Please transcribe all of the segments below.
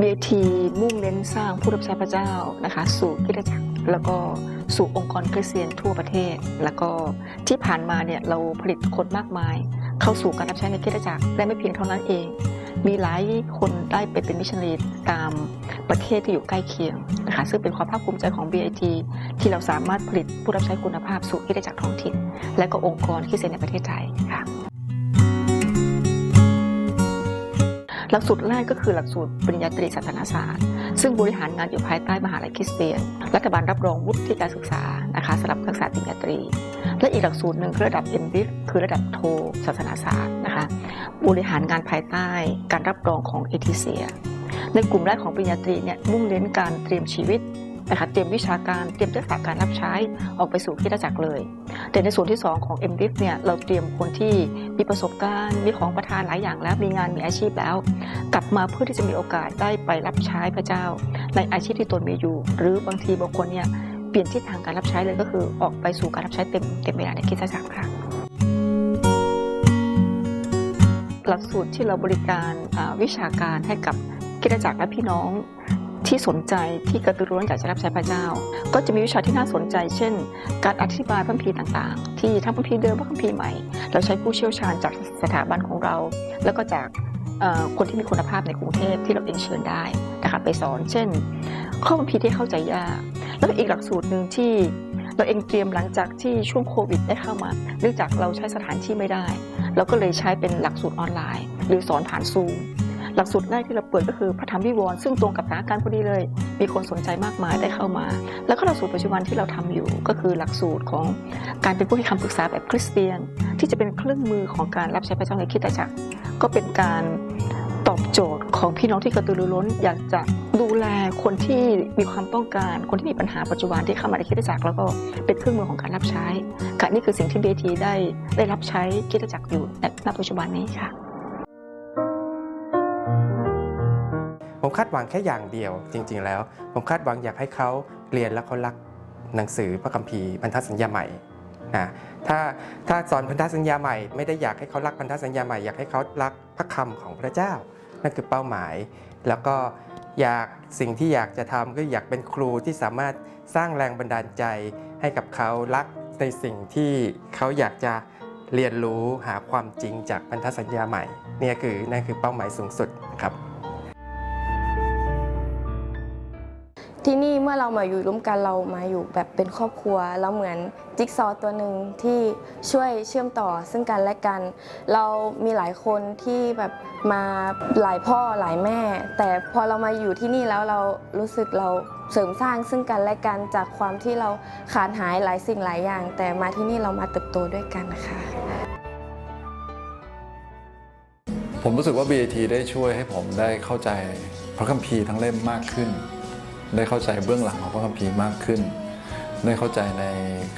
BAT มุ่งเน้นสร้างผู้รับใช้พระเจ้านะคะ สู่คริสตจักรแล้วก็สู่องค์กรคริสเตียนทั่วประเทศ แล้วก็ที่ผ่านมาเนี่ยเราผลิตคนมากมาย เข้าสู่การรับใช้ในคริสตจักรและไม่เพียงเท่านั้นเอง มีหลายคนได้ไปเป็นมิชชันนารีตามประเทศที่อยู่ใกล้เคียงนะคะซึ่งเป็นความภาคภูมิใจของ BIT ที่เราสามารถผลิตผู้รับใช้คุณภาพสู่คริสตจักรท้องถิ่น และก็องค์กรคริสเตียนในประเทศไทยค่ะ หลักสูตรแรกก็คือหลักสูตรปริญญาตรีศาสนศาสตร์ ซึ่งบริหารงานอยู่ภายใต้มหาลัยคริสเตียน รัฐบาลรับรองวุฒิการศึกษานะคะสำหรับนักศึกษาปริญญาตรี และอีกหลักสูตรหนึ่งคือระดับ m b i คือระดับโทศาสนาศาสตร์นะคะบริหารงานภายใต้การรับรองของเอทิเซียในกลุ่มแรกของปริญญาตรีเนี่ยมุ่งเน้นการเตรียมชีวิต นะคะเตรียมวิชาการเตรียมทักษะการรับใช้ออกไปสู่คริสตจักรเลย แต่ในส่วนที่ 2 ของ m b i f เนี่ยเราเตรียมคนที่มีประสบการณ์มีของประทานหลายอย่างแล้วมีงานมีอาชีพแล้ว กลับมาเพื่อที่จะมีโอกาสได้ไปรับใช้พระเจ้า ในอาชีพที่ตนมีอยู่ หรือบางทีบางคนเนี่ยเปลี่ยนทิศทางการรับใช้เลยก็คือออกไปสู่การรับใช้เต็มเต็มเวลาในคริสตจักรค่ะหลักสูตรที่เราบริการวิชาการให้กับคริสตจักรและพี่น้อง ที่สนใจที่กระตือรือร้นอยากจะรับใช้พระเจ้า ก็จะมีวิชาที่น่าสนใจ เช่น การอธิบายพระคัมภีร์ต่างๆ ที่ทั้งพระคัมภีร์เดิมพระคัมภีร์ใหม่ เราใช้ผู้เชี่ยวชาญจากสถาบันของเรา แล้วก็จากคนที่มีคุณภาพในกรุงเทพที่เราเองเชิญได้นะคะไปสอน เช่น ข้อคัมภีร์ที่เข้าใจยากแล้วก็อีกหลักสูตรหนึ่งที่เราเองเตรียมหลังจากที่ช่วงโควิดได้เข้ามา เนื่องจากเราใช้สถานที่ไม่ได้ เราก็เลยใช้เป็นหลักสูตรออนไลน์ หรือสอนผ่านซูม หลักสูตรแรกที่เราเปิดก็คือพระธรรมวิวรณ์ซึ่งตรงกับสถานการณ์พอดีเลย มีคนสนใจมากมายได้เข้ามา แล้วก็หลักสูตรปัจจุบันที่เราทำอยู่ ก็คือหลักสูตรของการเป็นผู้ให้คำปรึกษาแบบคริสเตียน ที่จะเป็นเครื่องมือของการรับใช้พระเจ้าในคริสตจักรก็เป็นการตอบโจทย์ของพี่น้องที่กระตือรือร้น อยากจะดูแลคนที่มีความต้องการ คนที่มีปัญหาปัจจุบันที่เข้ามาในคริสตจักรแล้วก็เป็นเครื่องมือของการรับใช้ค่ะนี่คือสิ่งที่เบทีได้ได้รับใช้คริสตจักรอยู่ณปัจจุบันนี้ค่ะ ผมคาดหวังแค่อย่างเดียวจริง ๆ แล้ว ผมคาดหวังอยากให้เขาเรียนแล้วเขารักหนังสือพระคัมภีร์พันธสัญญาใหม่นะถ้าถ้าสอนพันธสัญญาใหม่ไม่ได้อยากให้เขารักพันธสัญญาใหม่อยากให้เขารักพระคำของพระเจ้า นั่นคือเป้าหมาย แล้วก็อยากสิ่งที่อยากจะทำก็อยากเป็นครูที่สามารถสร้างแรงบันดาลใจให้กับเขารักในสิ่งที่เขาอยากจะเรียนรู้หาความจริงจากพันธสัญญาใหม่เนี่ยคือนั่นคือเป้าหมายสูงสุด ที่นี่เมื่อเรามาอยู่ร่วมกันเรามาอยู่แบบเป็นครอบครัวเราเหมือนจิ๊กซอว์ตัวหนึ่งที่ช่วยเชื่อมต่อซึ่งกันและกัน เรามีหลายคนที่แบบมาหลายพ่อหลายแม่ แต่พอเรามาอยู่ที่นี่แล้วเรารู้สึกเราเสริมสร้างซึ่งกันและกันจากความที่เราขาดหายหลายสิ่งหลายอย่าง แต่มาที่นี่เรามาเติบโตด้วยกันนะคะผมรู้สึกว่า BAT ได้ช่วยให้ผมได้เข้าใจพระคัมภีร์ทั้งเล่มมากขึ้น ได้เข้าใจเบื้องหลังของพระคัมภีร์มากขึ้น ได้เข้าใจใน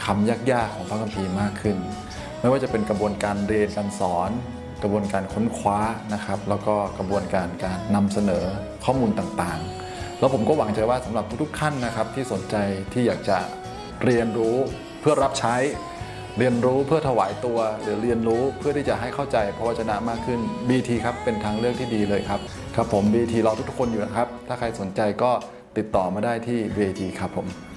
คำยากๆของพระคัมภีร์มากขึ้น ไม่ว่าจะเป็นกระบวนการเรียนการสอน กระบวนการค้นคว้านะครับ แล้วก็กระบวนการการนำเสนอข้อมูลต่างๆ แล้วผมก็หวังใจว่าสำหรับทุกๆท่านนะครับ ที่สนใจที่อยากจะเรียนรู้เพื่อรับใช้เรียนรู้เพื่อถวายตัว หรือเรียนรู้เพื่อที่จะให้เข้าใจพระวจนะมากขึ้น BT ครับเป็นทางเลือกที่ดีเลยครับ ครับผม BT รอทุกๆคนอยู่นะครับ ถ้าใครสนใจก็ ติดต่อมาได้ที่ BT ครับผม